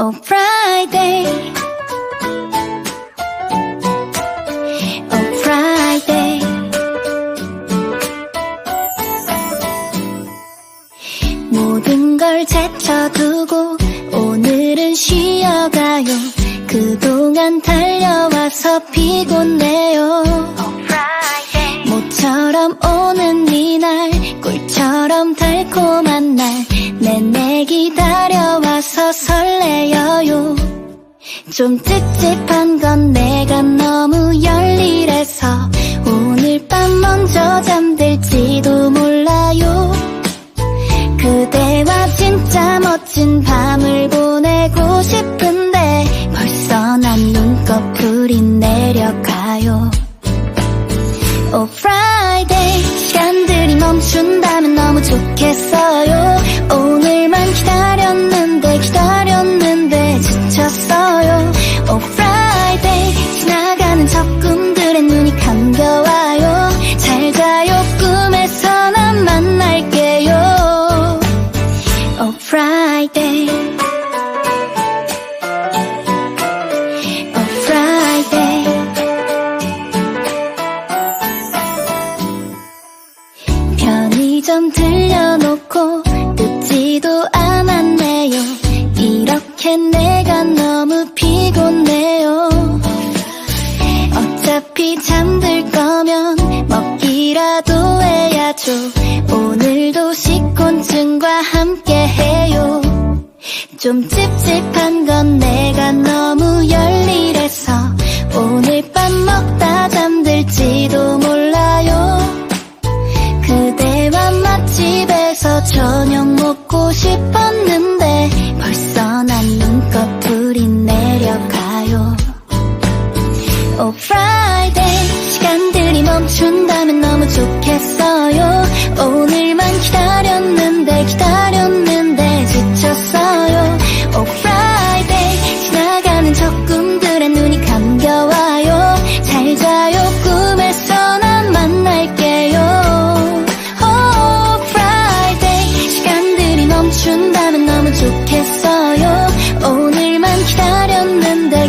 Oh Friday. Oh Friday. 모든 걸 제쳐두고 오늘은 쉬어가요. 그동안 달려와서 피곤해요. 모처럼 오는 이날 꿀처럼 달콤한 날 내내 기다려 좀 찝찝한 건 내가 너무 열일해서 오늘 밤 먼저 잠들지도 몰라요. 그대와 진짜 멋진 밤을 보내고 싶은데 벌써 난 눈꺼풀이 내려가요. Oh Friday. 시간들이 멈춘다면 너무 좋겠 Friday Oh Friday. 편의점 들려놓고 듣지도 않았네요. 이렇게 내가 너무 피곤해요. 어차피 잠들 거면 먹기라도 해야죠 좀 찝찝한 건 내가 너무 열일해서 오늘 밤 먹다 잠들지도 몰라요. 그대와 맛집에서 저녁 먹고 싶었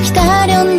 기다렸는